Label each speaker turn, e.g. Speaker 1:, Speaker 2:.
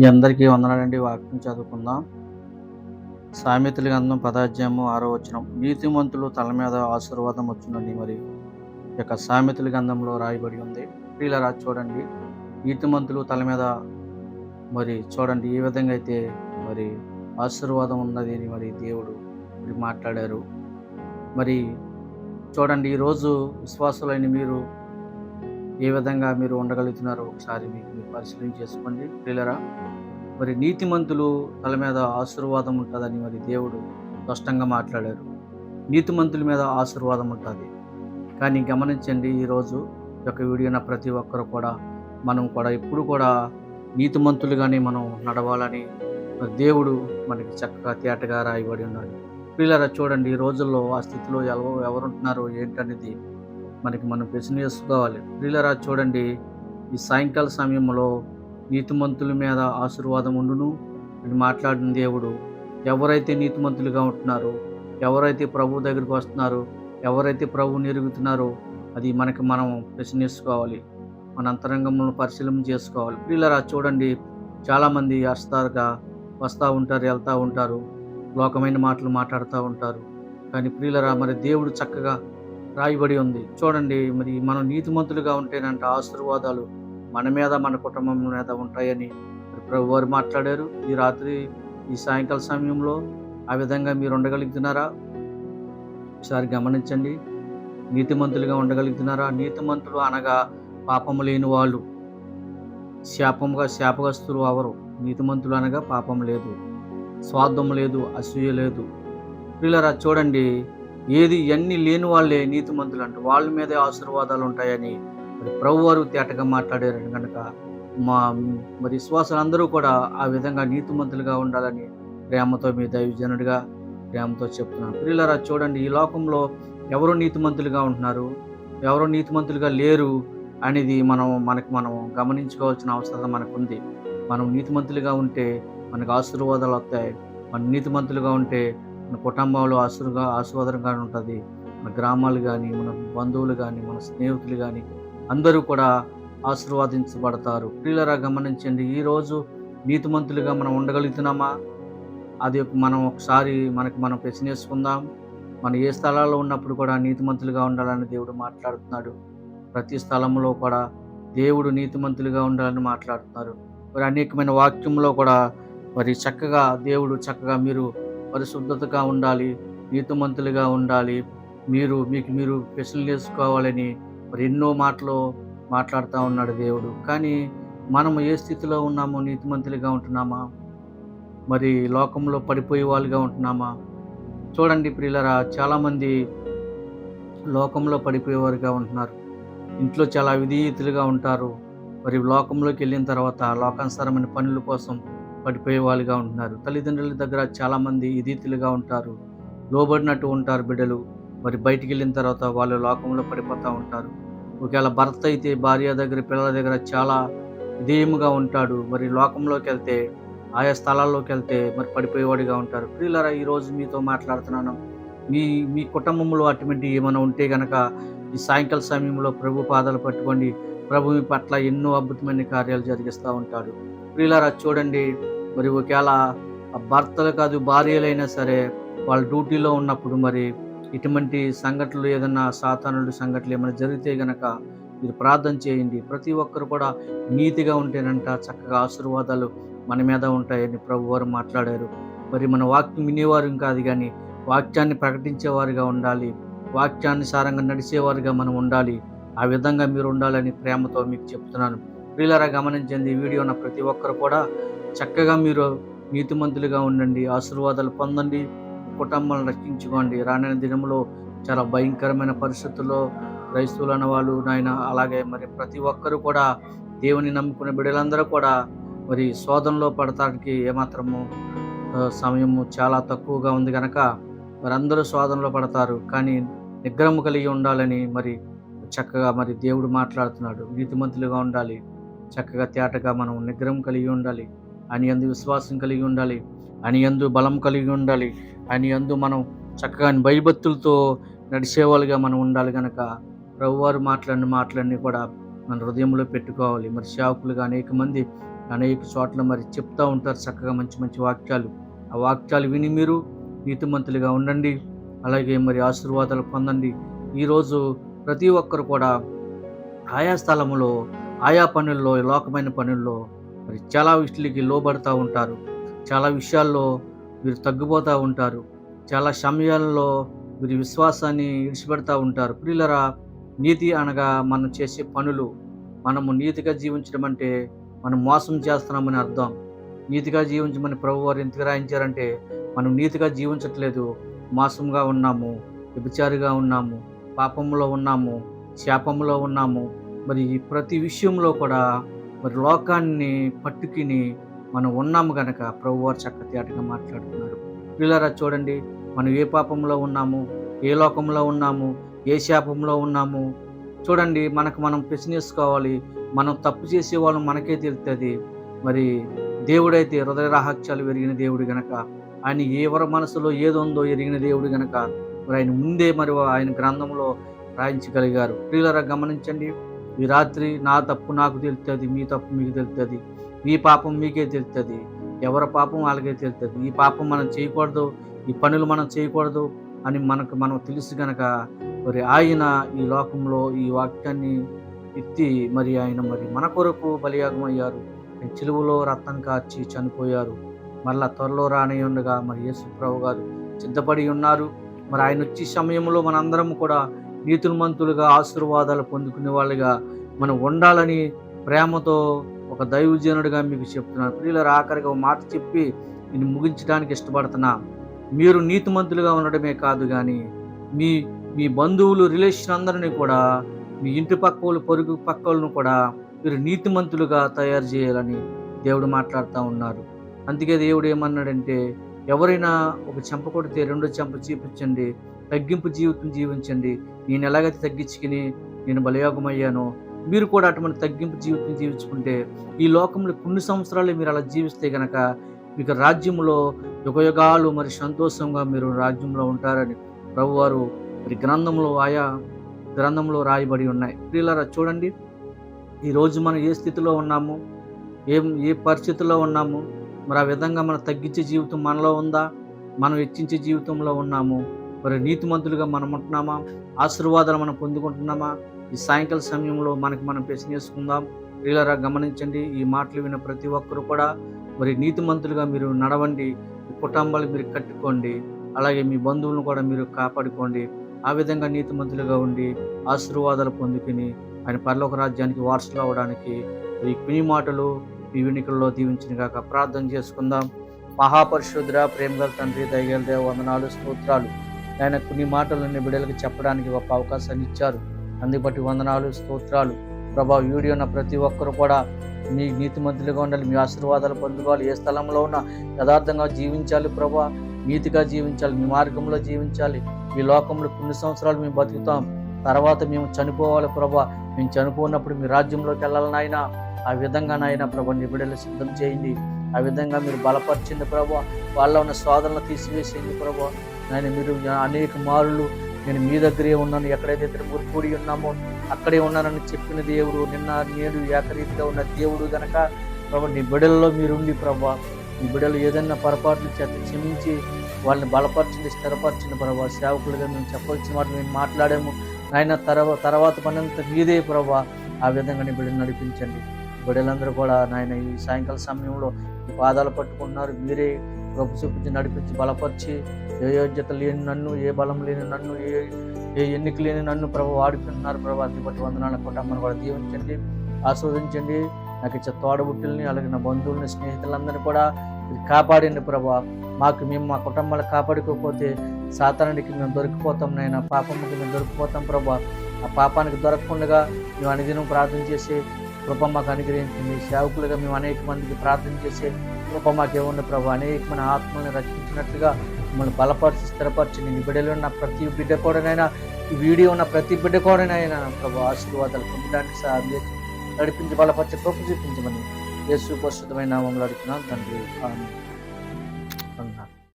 Speaker 1: మీ అందరికీ వందనాలండి వాక్యం చదువుకుందాం. సామెతల గంధం పదాధ్యాయము ఆరో వచ్చిన నీతిమంతులు తల మీద ఆశీర్వాదం వచ్చిందండి మరి. యొక్క సామెతల గంధంలో రాయబడి ఉంది. ప్రియులరా చూడండి. నీతిమంతులు తల మీద మరి చూడండి. ఏ విధంగా అయితే మరి ఆశీర్వాదం ఉన్నది అని మరి దేవుడు మరి మాట్లాడారు. మరి చూడండి ఈరోజు విశ్వాసులైన మీరు ఏ విధంగా మీరు ఉండగలుగుతున్నారో ఒకసారి మీకు మీరు పరిశీలన చేసుకోండి. పిల్లరా మరి నీతిమంతులు తల మీద ఆశీర్వాదం ఉంటుందని మరి దేవుడు స్పష్టంగా మాట్లాడారు. నీతిమంతుల మీద ఆశీర్వాదం ఉంటుంది. కానీ గమనించండి ఈరోజు యొక్క వీడియోన ప్రతి ఒక్కరు కూడా మనం కూడా ఎప్పుడు కూడా నీతిమంతులుగానే మనం నడవాలని మరి దేవుడు మనకి చక్కగా తేటగా రాయబడి ఉన్నాడు. పిల్లరా చూడండి ఈ రోజుల్లో ఆ స్థితిలో ఎవరు ఎవరుంటున్నారో ఏంటనేది మనకి మనం ప్రశ్న చేసుకోవాలి ప్రియులరా చూడండి. ఈ సాయంకాల సమయంలో నీతిమంతుల మీద ఆశీర్వాదం ఉండును అని మాట్లాడిన దేవుడు. ఎవరైతే నీతిమంతులుగా ఉంటున్నారో ఎవరైతే ప్రభు దగ్గరికి వస్తున్నారో ఎవరైతే ప్రభు నిరుగుతున్నారో అది మనకి మనం ప్రశ్నించుకోవాలి మన అంతరంగంలో పరిశీలన చేసుకోవాలి. ప్రియులరా చూడండి. చాలామంది అస్తారుగా వస్తూ ఉంటారు వెళ్తూ ఉంటారు. లోకమైన మాటలు మాట్లాడుతూ ఉంటారు. కానీ ప్రియులరా మరి దేవుడు చక్కగా రాయబడి ఉంది. చూడండి మరి మనం నీతిమంతులుగా ఉంటేనంట ఆశీర్వాదాలు మన మీద మన కుటుంబం మీద ఉంటాయని ప్రభు వారు మాట్లాడారు. ఈ రాత్రి ఈ సాయంకాల సమయంలో ఆ విధంగా మీరు ఉండగలుగుతున్నారా? ఒకసారి గమనించండి. నీతిమంతులుగా ఉండగలుగుతున్నారా? నీతిమంతులు అనగా పాపము లేని వాళ్ళు. శాపముగా శాపగస్తులు అవరు నీతిమంతులు అనగా పాపం లేదు. స్వార్థం లేదు అసూయ లేదు. పిల్లరా చూడండి. ఏది ఎన్ని లేని వాళ్ళే నీతిమంతులు అంట వాళ్ళ మీదే ఆశీర్వాదాలు ఉంటాయని మరి ప్రభు వారు తేటగా మాట్లాడారు కనుక మా మరి విశ్వాసులందరూ కూడా ఆ విధంగా నీతిమంతులుగా ఉండాలని ప్రేమతో మీ దైవజనుడిగా ప్రేమతో చెప్తున్నాను. ప్రియులరా చూడండి ఈ లోకంలో ఎవరు నీతిమంతులుగా ఉంటున్నారు? ఎవరు నీతిమంతులుగా లేరు అనేది మనం మనకు మనం గమనించుకోవాల్సిన అవసరం మనకు ఉంది మనం నీతిమంతులుగా ఉంటే మనకు ఆశీర్వాదాలు వస్తాయి. మన నీతిమంతులుగా ఉంటే మన కుటుంబంలో ఆశీర్గా ఆశీర్వాదంగా ఉంటుంది. మన గ్రామాలు కానీ మన బంధువులు కానీ మన స్నేహితులు కానీ అందరూ కూడా ఆశీర్వాదించబడతారు. ప్రియులరా గమనించండి ఈరోజు నీతిమంతులుగా మనం ఉండగలుగుతున్నామా? అది మనం ఒకసారి మనకి మనం ప్రశ్నేసుకుందాం. మనం ఏ స్థలాల్లో ఉన్నప్పుడు కూడా నీతిమంతులుగా ఉండాలని దేవుడు మాట్లాడుతున్నాడు. ప్రతి స్థలంలో కూడా దేవుడు నీతిమంతులుగా ఉండాలని మాట్లాడుతున్నారు. మరి అనేకమైన వాక్యంలో కూడా మరి చక్కగా దేవుడు చక్కగా మీరు పరిశుద్ధతగా ఉండాలి నీతిమంతులుగా ఉండాలి. మీరు మీకు మీరు ప్రశ్నలు చేసుకోవాలని మరి ఎన్నో మాటలు మాట్లాడుతూ ఉన్నాడు దేవుడు. కానీ మనము ఏ స్థితిలో ఉన్నామో నీతిమంతులుగా ఉంటున్నామా? మరి లోకంలో పడిపోయే వాళ్ళుగా ఉంటున్నామా? చూడండి ప్రియులరా చాలామంది లోకంలో పడిపోయేవారుగా ఉంటున్నారు. ఇంట్లో చాలా విధేయతలుగా ఉంటారు. మరి లోకంలోకి వెళ్ళిన తర్వాత లోకానుసారమైన పనుల కోసం పడిపోయే వాళ్ళుగా ఉంటున్నారు. తల్లిదండ్రుల దగ్గర చాలామంది ఇదితులుగా ఉంటారు. లోబడినట్టు ఉంటారు బిడ్డలు. మరి బయటికి వెళ్ళిన తర్వాత వాళ్ళు లోకంలో పడిపోతూ ఉంటారు. ఒకవేళ భర్త అయితే భార్య దగ్గర పిల్లల దగ్గర చాలా విధేయముగా ఉంటాడు. మరి లోకంలోకి వెళ్తే ఆయా స్థలాల్లోకి వెళ్తే మరి పడిపోయేవాడిగా ఉంటారు. ప్రియులరా ఈరోజు మీతో మాట్లాడుతున్నాను. మీ మీ కుటుంబంలో అటువంటి ఏమైనా ఉంటే గనక ఈ సాయంకాల సమయంలో ప్రభు పాదాలు పట్టుకోండి ప్రభు మీ పట్ల ఎన్నో అద్భుతమైన కార్యాలు జరిగిస్తూ ఉంటాడు. ప్రియులరా చూడండి. మరి ఒకవేళ భర్తలు కాదు భార్యలైనా సరే వాళ్ళ డ్యూటీలో ఉన్నప్పుడు మరి ఇటువంటి సంఘటనలు ఏదన్నా సాతానుడు సంఘటనలు ఏమైనా జరిగితే గనక మీరు ప్రార్థన చేయండి. ప్రతి ఒక్కరు కూడా నీతిగా ఉంటేనంట చక్కగా ఆశీర్వాదాలు మన మీద ఉంటాయని ప్రభు వారు మాట్లాడారు. మరి మన వాక్యం వినేవారు కాదు కానీ వాక్యాన్ని ప్రకటించేవారుగా ఉండాలి. వాక్యానుసారంగా నడిచేవారుగా మనం ఉండాలి. ఆ విధంగా మీరు ఉండాలని ప్రేమతో మీకు చెప్తున్నాను. ప్రియులరా గమనించండి ఈ వీడియో ప్రతి ఒక్కరు కూడా చక్కగా మీరు నీతిమంతులుగా ఉండండి ఆశీర్వాదాలు పొందండి కుటుంబాలను రక్షించుకోండి. రానున్న దినంలో చాలా భయంకరమైన పరిస్థితుల్లో క్రైస్తవులు అన్న వాళ్ళు నాయన అలాగే మరి ప్రతి ఒక్కరూ కూడా దేవుని నమ్ముకునే బిడ్డలందరూ కూడా మరి శోధనలో పడటానికి ఏమాత్రము సమయము చాలా తక్కువగా ఉంది కనుక వారందరూ శోధనలో పడతారు. కానీ నిగ్రహం కలిగి ఉండాలని మరి చక్కగా మరి దేవుడు మాట్లాడుతున్నాడు. నీతిమంతులుగా ఉండాలి. చక్కగా తేటగా మనం నిగ్రహం కలిగి ఉండాలి. అని అందు విశ్వాసం కలిగి ఉండాలి అని అందు బలం కలిగి ఉండాలి అని అందు మనం చక్కగా భయభక్తులతో నడిచేవాళ్ళుగా మనం ఉండాలి కనుక ప్రభువారు మాట్లాడిన మాటలన్నీ కూడా మన హృదయంలో పెట్టుకోవాలి. మరి సేవకులుగా అనేక మంది అనేక చోట్ల మరి చెప్తూ ఉంటారు చక్కగా మంచి మంచి వాక్యాలు. ఆ వాక్యాలు విని మీరు నీతిమంతులుగా ఉండండి. అలాగే మరి ఆశీర్వాదాలు పొందండి. ఈరోజు ప్రతి ఒక్కరు కూడా ఆయా స్థలంలో ఆయా పనుల్లో లోకమైన పనుల్లో మరి చాలా విషయాలకి లోబడుతూ ఉంటారు. చాలా విషయాల్లో మీరు తగ్గిపోతూ ఉంటారు. చాలా సమయాల్లో మీరు విశ్వాసాన్ని విడిచిపెడతా ఉంటారు. ప్రియులరా నీతి అనగా మనం చేసే పనులు మనము నీతిగా జీవించడం అంటే మనం మోసం చేస్తున్నామని అర్థం. నీతిగా జీవించమని ప్రభు వారు ఎందుకు రాయించారంటే మనం నీతిగా జీవించట్లేదు. మోసంగా ఉన్నాము వ్యభిచారిగా ఉన్నాము పాపంలో ఉన్నాము శాపంలో ఉన్నాము. మరి ఈ ప్రతి విషయంలో కూడా మరి లోకాన్ని పట్టుకుని మనం ఉన్నాము గనక ప్రభు వారు చక్కటి అటుగా మాట్లాడుతున్నారు. పిల్లరా చూడండి మనం ఏ పాపంలో ఉన్నాము ఏ లోకంలో ఉన్నాము ఏ శాపంలో ఉన్నాము? చూడండి మనకు మనం ప్రశ్నేసుకోవాలి మనం తప్పు చేసే వాళ్ళం మనకే తెలుస్తుంది మరి దేవుడైతే హృదయ రహస్యాలు ఎరిగిన దేవుడు గనక ఆయన ఎవరి మనసులో ఏదోందో ఎరిగిన దేవుడు గనక మరి ఆయన ముందే మరి ఆయన గ్రంథంలో రాయించగలిగారు. ప్రియులరా గమనించండి. ఈ రాత్రి నా తప్పు నాకు తెలుస్తుంది మీ తప్పు మీకు తెలుస్తుంది మీ పాపం మీకే తెలుస్తుంది ఎవరి పాపం వాళ్ళకే తెలుస్తుంది ఈ పాపం మనం చేయకూడదు ఈ పనులు మనం చేయకూడదు అని మనకు మనం తెలుసు గనక మరి ఆయన ఈ లోకంలో ఈ వాక్యాన్ని ఎత్తి మరి ఆయన మరి మన కొరకు బలియాగమయ్యారు. చిలువలో రక్తం కార్చి చనిపోయారు. మళ్ళా త్వరలో రాని ఉండగా మరి యేసుప్రభు గారు సిద్ధపడి ఉన్నారు. మరి ఆయన వచ్చే సమయంలో మనందరం కూడా నీతిమంతులుగా ఆశీర్వాదాలు పొందుకునే వాళ్ళుగా మనం ఉండాలని ప్రేమతో ఒక దైవజనుడిగా మీకు చెప్తున్నాను. ప్రియుల ఆఖరిగా ఒక మాట చెప్పి నేను ముగించడానికి ఇష్టపడుతున్నా. మీరు నీతిమంతులుగా ఉండడమే కాదు కానీ మీ మీ బంధువులు రిలేషన్ అందరినీ కూడా మీ ఇంటి పక్కలు పొరుగు పక్క కూడా మీరు నీతిమంతులుగా తయారు చేయాలని దేవుడు మాట్లాడుతూ ఉన్నారు. అందుకే దేవుడు ఏమన్నాడంటే ఎవరైనా ఒక చెంప కొడితే రెండో చెంప చూపించండి తగ్గింపు జీవితం జీవించండి. నేను ఎలాగైతే తగ్గించుకుని నేను బలయోగమయ్యానో మీరు కూడా అటువంటి తగ్గింపు జీవితం జీవించుకుంటే ఈ లోకంలో కొన్ని సంవత్సరాలు మీరు అలా జీవిస్తే కనుక మీకు రాజ్యంలో యుగయుగాలు మరి సంతోషంగా మీరు రాజ్యంలో ఉంటారని ప్రభువారు మరి గ్రంథంలో ఆయా గ్రంథంలో రాయబడి ఉన్నాయి. ప్రియులరా చూడండి. ఈరోజు మనం ఏ స్థితిలో ఉన్నాము? ఏం ఏ పరిస్థితిలో ఉన్నాము? మరి ఆ విధంగా మనం తగ్గించే జీవితం మనలో ఉందా? మనం హెచ్చించే జీవితంలో ఉన్నాము. మరి నీతిమంతులుగా మనం ఉంటున్నామా? ఆశీర్వాదాలు మనం పొందుకుంటున్నామా? ఈ సాయంకాల సమయంలో మనకి మనం ప్రశ్న చేసుకుందాం ప్రియులరా గమనించండి ఈ మాటలు విన్న ప్రతి ఒక్కరు కూడా మరి నీతిమంతులుగా మీరు నడవండి. కుటుంబాలు మీరు కట్టుకోండి. అలాగే మీ బంధువులను కూడా మీరు కాపాడుకోండి. ఆ విధంగా నీతిమంతులుగా ఉండి ఆశీర్వాదాలు పొందుకుని ఆయన పరలోక రాజ్యానికి వారసులు అవడానికి ఈ కుని మాటలు ఈ వినికల్లో దీవించిన కాక ప్రార్థన చేసుకుందాం. మహాపరిశుద్ర ప్రేమగల తండ్రి దయగల దేవ వందనాలు స్తోత్రాలు. ఆయన కొన్ని మాటలు బిడ్డలకు చెప్పడానికి గొప్ప అవకాశాన్ని ఇచ్చారు. అందుబట్టి వందనాలు స్తోత్రాలు. ప్రభా వీడియో ఉన్న ప్రతి ఒక్కరు కూడా మీ నీతిమంతులుగా ఉండాలి మీ ఆశీర్వాదాలు పొందుకోవాలి. ఏ స్థలంలో ఉన్నా యథార్థంగా జీవించాలి ప్రభా. నీతిగా జీవించాలి మీ మార్గంలో జీవించాలి. ఈ లోకంలో కొన్ని సంవత్సరాలు మేము బతుకుతాం. తర్వాత మేము చనిపోవాలి ప్రభా. మేము చనిపోయినప్పుడు మీ రాజ్యంలోకి వెళ్ళాలి నాయన. ఆ విధంగా నాయన ప్రభా నీ బిడ్డలు సిద్ధం చేయండి. ఆ విధంగా మీరు బలపరిచింది ప్రభా. వాళ్ళ ఉన్న శోధనలు తీసివేసింది ప్రభా. నేను మీరు అనేక మారులు నేను మీ దగ్గరే ఉన్నాను. ఎక్కడైతే తిరుమూరు కూడి ఉన్నామో అక్కడే ఉన్నానని చెప్పిన దేవుడు నిన్న నేడు ఏకరీతిగా ఉన్న దేవుడు గనక ప్రభా నీ బిడలలో మీరుండి ప్రభా నీ బిడలు ఏదైనా పొరపాట్లు చేత క్షమించి వాళ్ళని బలపరచండి స్థిరపరచండి ప్రభా. సేవకులుగా మేము చెప్పవలసిన మాట మేము మాట్లాడాము. ఆయన తర్వా తర్వాత పనంత మీదే ప్రభా ఆ విధంగా నీ బిడ్డలు నడిపించండి. బిడ్డలందరూ కూడా నాయన ఈ సాయంకాల సమయంలో పాదాలు పట్టుకుంటున్నారు. మీరే ప్రభు చూపించి నడిపించి బలపరిచి ఏ యోగ్యత లేని నన్ను ఏ బలం లేని నన్ను ఏ ఏ ఎన్నిక లేని నన్ను ప్రభు వాడుకుంటున్నారు ప్రభు. అది బట్టి వందనాల కుటుంబాన్ని కూడా దీవించండి ఆస్వాదించండి నాకు ఇచ్చే తోడబుట్టుల్ని అలాగే నా బంధువుల్ని స్నేహితులందరినీ కూడా కాపాడండి ప్రభు. మాకు మేము మా కుటుంబాలు కాపాడుకోకపోతే సాతానుడికి మేము దొరికిపోతాం నాయన పాపముకి మేము దొరికిపోతాం ప్రభా. ఆ పాపానికి దొరకకుండా మేము అనుదినం ప్రార్థన చేసి కృప మాకు అనుగ్రహించింది. సేవకులుగా మేము అనేక మందికి ప్రార్థన చేసే కృప మాకేముంది ప్రభు. అనేక మన ఆత్మల్ని రక్షించినట్లుగా మిమ్మల్ని బలపరిచి స్థిరపరిచి నీ బిడ్డలో ఉన్న ప్రతి బిడ్డ కూడానైనా ఈ వీడియో ఉన్న ప్రతి బిడ్డ కూడానైనా ప్రభు ఆశీర్వాదాలు పొందడానికి సహాయం చేసి నడిపించి బలపరిచి కృప చూపించమని యేసు పరిశుద్ధమైన నామంలో అడుగుతున్నాను తండ్రి.